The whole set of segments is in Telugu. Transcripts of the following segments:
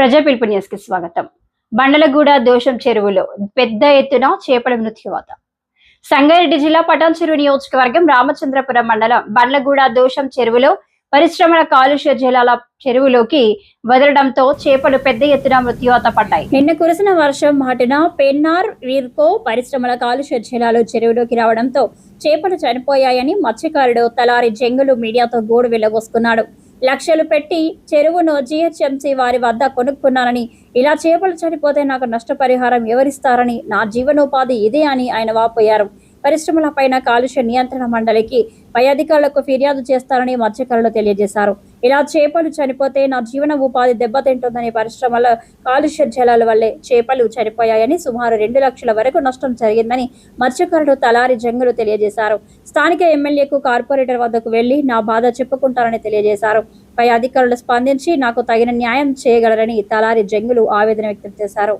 ప్రజా పిలుపు న్యూస్కి స్వాగతం. బండలగూడ దోషం చెరువులో పెద్ద ఎత్తున చేపల మృత్యువాత. సంగారెడ్డి జిల్లా పటాన్ చెరువు నియోజకవర్గం రామచంద్రపురం మండలం బండ్లగూడ దోషం చెరువులో పరిశ్రమల కాలుష్య జలాల చెరువులోకి వదలడంతో చేపలు పెద్ద ఎత్తున మృత్యువాత పడ్డాయి. నిన్న కురిసిన వర్షం మాటిన పెన్నార్ వీర్కో పరిశ్రమల కాలుష్య జలాలు చెరువులోకి రావడంతో చేపలు చనిపోయాయని మత్స్యకారుడు తలారి జంగులు మీడియాతో గోడు వెళ్ళబోసుకున్నాడు లక్షలు పెట్టి చెరువును జిహెచ్ఎంసీ వారి వద్ద కొనుక్కున్నానని ఇలా చేపలు చనిపోతే నాకు నష్టపరిహారం ఎవరిస్తారని నా జీవనోపాధి ఇదే అని ఆయన వాపోయారు. పరిశ్రమల పైన కాలుష్య నియంత్రణ మండలికి పై అధికారులకు ఫిర్యాదు చేస్తారని మత్స్యకారులు తెలియజేశారు. ఇలా చేపలు చనిపోతే నా జీవన ఉపాధి దెబ్బతింటుందని పరిశ్రమల కాలుష్య జలాల వల్లే చేపలు చనిపోయాయని సుమారు రెండు లక్షల వరకు నష్టం జరిగిందని మత్స్యకారుడు తలారి జంగులు తెలియజేశారు. స్థానిక ఎమ్మెల్యేకు కార్పొరేటర్ వద్దకు వెళ్ళి నా బాధ చెప్పుకుంటారని తెలియజేశారు. పై అధికారులు స్పందించి నాకు తగిన న్యాయం చేయగలరని తలారి జంగులు ఆవేదన వ్యక్తం చేశారు.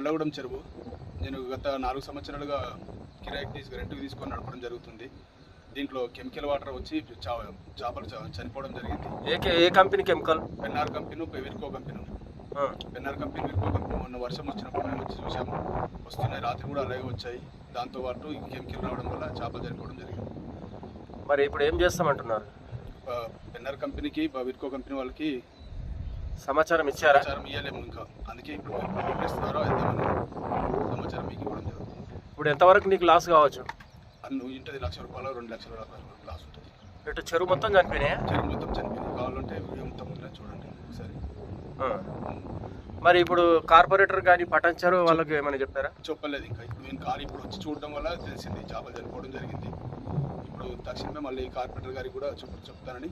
బండ్లగూడెం చెరువు. నేను గత నాలుగు సంవత్సరాలుగా కిరాయికి తీసుకు రెంట్కి తీసుకొని నడపడం జరుగుతుంది. దీంట్లో కెమికల్ వాటర్ వచ్చి చా చేపలు చనిపోవడం జరిగింది. ఏ ఏ company chemical? Pennar company Virco company. Pennar company Virco company మొన్న వర్షం వచ్చినప్పుడు మేము వచ్చి చూసాము వస్తున్నాయి రాత్రి కూడా అలాగే వచ్చాయి. దాంతోపాటు ఈ కెమికల్ రావడం వల్ల చేపలు చనిపోవడం జరిగింది. మరి ఇప్పుడు ఏం చేస్తామంటున్నారు? పెన్నార్ కంపెనీకి విర్కో కంపెనీ వాళ్ళకి సమాచారం ఇచ్చారా? సమాచారం ఇవ్వలేము ఇంకా. అందుకే ఇప్పుడు వెళ్దామని సమాచారం మీకు ఇవ్వడం జరుగుతుంది. ఇప్పుడు ఎంతవరకు నీకు లాస్ కావచ్చు? అన్ని లక్ష రూపాయలు రెండు లక్షల రూపాయలు లాస్ ఉంటుంది. ఇటు చెరువు మొత్తం చనిపోయినాయా? చెరువు మొత్తం చనిపోయింది. కావాలంటే వీడియో మొత్తం చూడండి ఒకసారి. మరి ఇప్పుడు కార్పొరేటర్ కానీ పట్టణ చెరువు వాళ్ళకి ఏమైనా చెప్పారా? చెప్పలేదు ఇంకా. ఇప్పుడు నేను కారు ఇప్పుడు వచ్చి చూడడం వల్ల తెలిసింది. చేపలు చనిపోవడం జరిగింది. ఇప్పుడు తక్షణమే మళ్ళీ కార్పొరేటర్ గారికి కూడా చెప్తానని